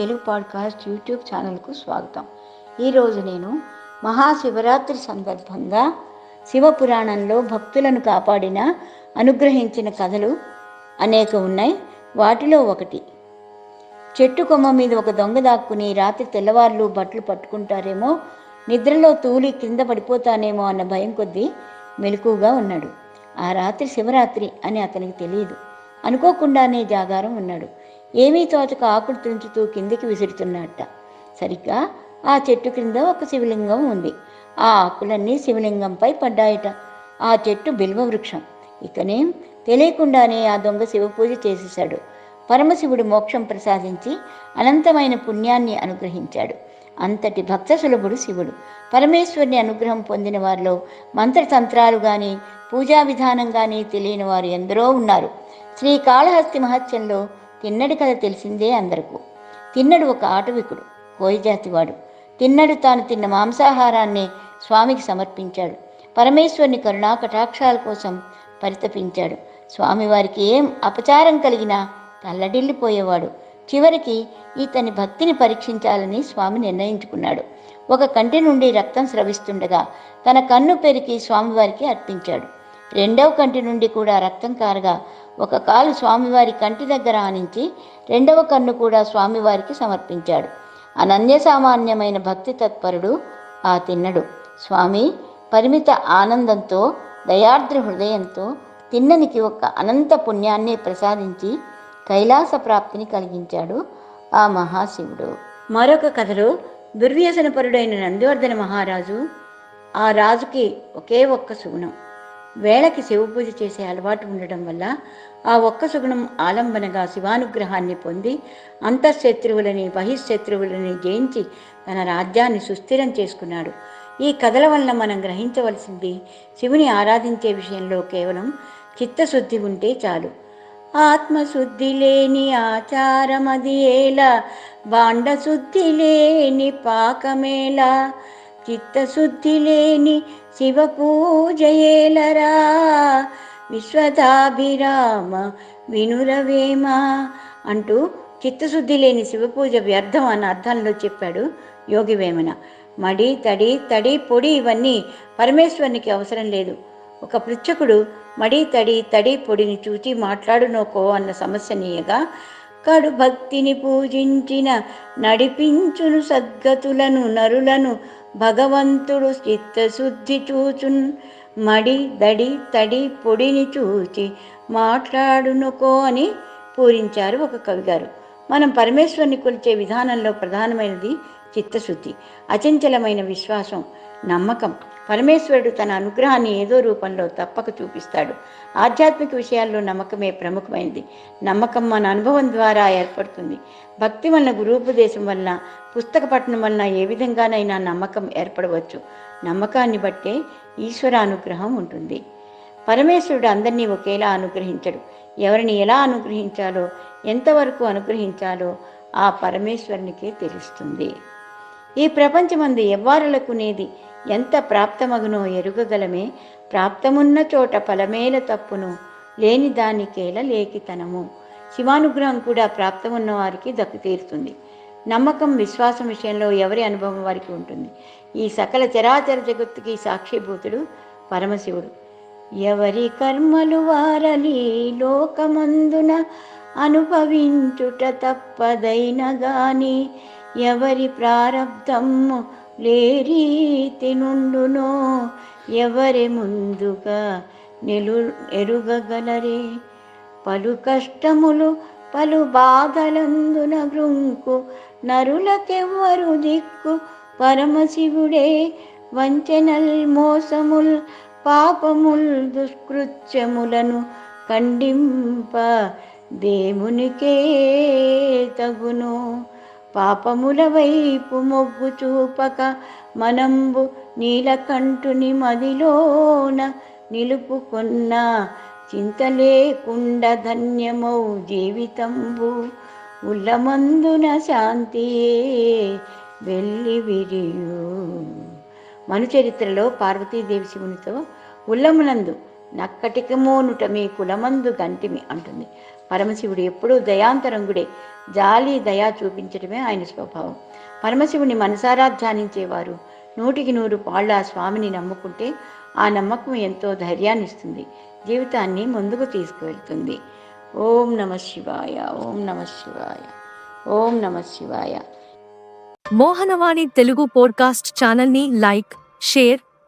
Telugu podcast YouTube ఛానల్కు స్వాగతం. ఈరోజు నేను మహాశివరాత్రి సందర్భంగా శివపురాణంలో భక్తులను కాపాడిన అనుగ్రహించిన కథలు అనేక ఉన్నాయి. వాటిలో ఒకటి చెట్టు కొమ్మ మీద ఒక దొంగ దాక్కుని రాత్రి తెల్లవార్లు బట్టలు పట్టుకుంటారేమో నిద్రలో తూలి క్రింద పడిపోతానేమో అన్న భయం కొద్దీ మెలకుగా ఉన్నాడు. ఆ రాత్రి శివరాత్రి అని అతనికి తెలియదు. అనుకోకుండానే జాగారం ఉన్నాడు. ఏమీ తోచక ఆకులు తుంచుతూ కిందికి విసురుతున్నట్ట. సరిగ్గా ఆ చెట్టు క్రింద ఒక శివలింగం ఉంది. ఆ ఆకులన్నీ శివలింగంపై పడ్డాయట. ఆ చెట్టు బిల్వ వృక్షం. ఇకనేం తెలియకుండానే ఆ దొంగ శివ పూజ చేసేశాడు. పరమశివుడు మోక్షం ప్రసాదించి అనంతమైన పుణ్యాన్ని అనుగ్రహించాడు. అంతటి భక్త సులభుడు శివుడు. పరమేశ్వరుని అనుగ్రహం పొందిన వారిలో మంత్రతంత్రాలు కానీ పూజా విధానం కానీ తెలియని వారు ఎందరో ఉన్నారు. శ్రీకాళహస్తి మహత్యంలో తిన్నడి కథ తెలిసిందే అందరకు. తిన్నడు ఒక ఆటవికుడు కోయజాతివాడు. తిన్నడు తాను తిన్న మాంసాహారాన్ని స్వామికి సమర్పించాడు. పరమేశ్వరుని కరుణా కటాక్షాల కోసం పరితపించాడు. స్వామివారికి ఏం అపచారం కలిగినా తల్లడిల్లిపోయేవాడు. చివరికి ఇతని భక్తిని పరీక్షించాలని స్వామి నిర్ణయించుకున్నాడు. ఒక కంటి నుండి రక్తం స్రవిస్తుండగా తన కన్ను పెరికి స్వామివారికి అర్పించాడు. రెండవ కంటి నుండి కూడా రక్తం కారగా ఒక కాలు స్వామివారి కంటి దగ్గర ఆనించి రెండవ కన్ను కూడా స్వామివారికి సమర్పించాడు. అనన్య సామాన్యమైన భక్తి తత్పరుడు ఆ తిన్నడు. స్వామి పరిమిత ఆనందంతో దయార్ద్ర హృదయంతో తిన్ననికి ఒక అనంత పుణ్యాన్ని ప్రసాదించి కైలాస ప్రాప్తిని కలిగించాడు ఆ మహాశివుడు. మరొక కథలో దుర్వ్యసనపరుడైన నందివర్ధన మహారాజు ఆ రాజుకి ఒకే ఒక్క సుగుణం. వేళకి శివ పూజ చేసే అలవాటు ఉండడం వల్ల ఆ ఒక్క సుగుణం ఆలంబనగా శివానుగ్రహాన్ని పొంది అంతఃశత్రువులని బహిశత్రువులని జయించి తన రాజ్యాన్ని సుస్థిరం చేసుకున్నాడు. ఈ కథల వలన మనం గ్రహించవలసింది శివుని ఆరాధించే విషయంలో కేవలం చిత్తశుద్ధి ఉంటే చాలు. ఆత్మశుద్ధి లేని ఆచారమది ఏలా బాండశుద్ధి లేని పాకమేలా చిత్తశుద్ధి లేని శివ పూజయేలరా విశ్వదాభిరామ వినురవేమ అంటూ చిత్తశుద్ధి లేని శివ పూజ వ్యర్థం అన్న అర్థంలో చెప్పాడు యోగి వేమన మడి తడి తడి పొడి ఇవన్నీ పరమేశ్వరునికి అవసరం లేదు. ఒక పృచ్ఛకుడు మడి తడి తడి పొడిని చూచి మాట్లాడునోకో అన్న సమస్యనీయగా కడు భక్తిని పూజించిన నడిపించును సద్గతులను నరులను భగవంతుడు చిత్తశుద్ధి చూచున్ మడి దడి తడి పొడిని చూచి మాట్లాడునుకో అని పూరించారు ఒక కవిగారు. మనం పరమేశ్వరుని కొలిచే విధానంలో ప్రధానమైనది చిత్తశుద్ధి అచంచలమైన విశ్వాసం నమ్మకం. పరమేశ్వరుడు తన అనుగ్రహాన్ని ఏదో రూపంలో తప్పక చూపిస్తాడు. ఆధ్యాత్మిక విషయాల్లో నమ్మకమే ప్రముఖమైనది నమ్మకం మన అనుభవం ద్వారా ఏర్పడుతుంది. భక్తి వలన గురూపదేశం వలన పుస్తక పఠనం వలన ఏ విధంగానైనా నమ్మకం ఏర్పడవచ్చు. నమ్మకాన్ని బట్టే ఈశ్వర అనుగ్రహం ఉంటుంది. పరమేశ్వరుడు అందరినీ ఒకేలా అనుగ్రహించడు. ఎవరిని ఎలా అనుగ్రహించాలో ఎంతవరకు అనుగ్రహించాలో ఆ పరమేశ్వరునికే తెలుస్తుంది. ఈ ప్రపంచమందు ఎవ్వారలకునేది ఎంత ప్రాప్తమగునో ఎరుగగలమే. ప్రాప్తమున్న చోట ఫలమేల తప్పును లేని దానికేల లేఖితనము శివానుగ్రహం కూడా ప్రాప్తమున్న వారికి దక్కుతీరుతుంది. నమ్మకం విశ్వాసం విషయంలో ఎవరి అనుభవం వారికి ఉంటుంది? ఈ సకల చరాచర జగత్తుకి సాక్షిభూతుడు పరమశివుడు. ఎవరి కర్మలు వారలి లోకమందున అనుభవించుట తప్పదైన గాని ఎవరి ప్రారంధము లేరీతి నుండునో ఎవరి ముందుగా నిలు ఎరుగగలరే? పలు కష్టములు పలు బాధలందున గృంకు నరులకెవ్వరు దిక్కు? పరమశివుడే వంచెనల్ మోసముల్ పాపముల్ దుష్కృత్యములను ఖండింప దేవునికే తగును. పాపముల వైపు మొగ్గు చూపక మనంబు నీలకంఠుని మదిలోన నిలుపుకున్న చింత లేకుండా ధన్యమౌ జీవితంబు. ఉల్లమందున శాంతియే వెళ్ళి విరియు. మనుచరిత్రలో పార్వతీదేవి శివునితో ఉల్లమునందు నక్కటికమోనుట మీ కులమందు గంటిమి అంటుంది. పరమశివుడు ఎప్పుడూ దయాంతరంగుడే. జాలి దయా చూపించడమే ఆయన స్వభావం. పరమశివుని మనసారా ధ్యానించేవారు. నూటికి నూరు పాళ్ళ ఆ స్వామిని నమ్ముకుంటే ఆ నమ్మకం ఎంతో ధైర్యాన్ని ఇస్తుంది జీవితాన్ని ముందుకు తీసుకువెళ్తుంది. ఓం నమ శివాయ ఓం నమ శివాయ ఓం నమ శివాయ. మోహనవాణి తెలుగు పోడ్కాస్ట్ ఛానల్ని లైక్ షేర్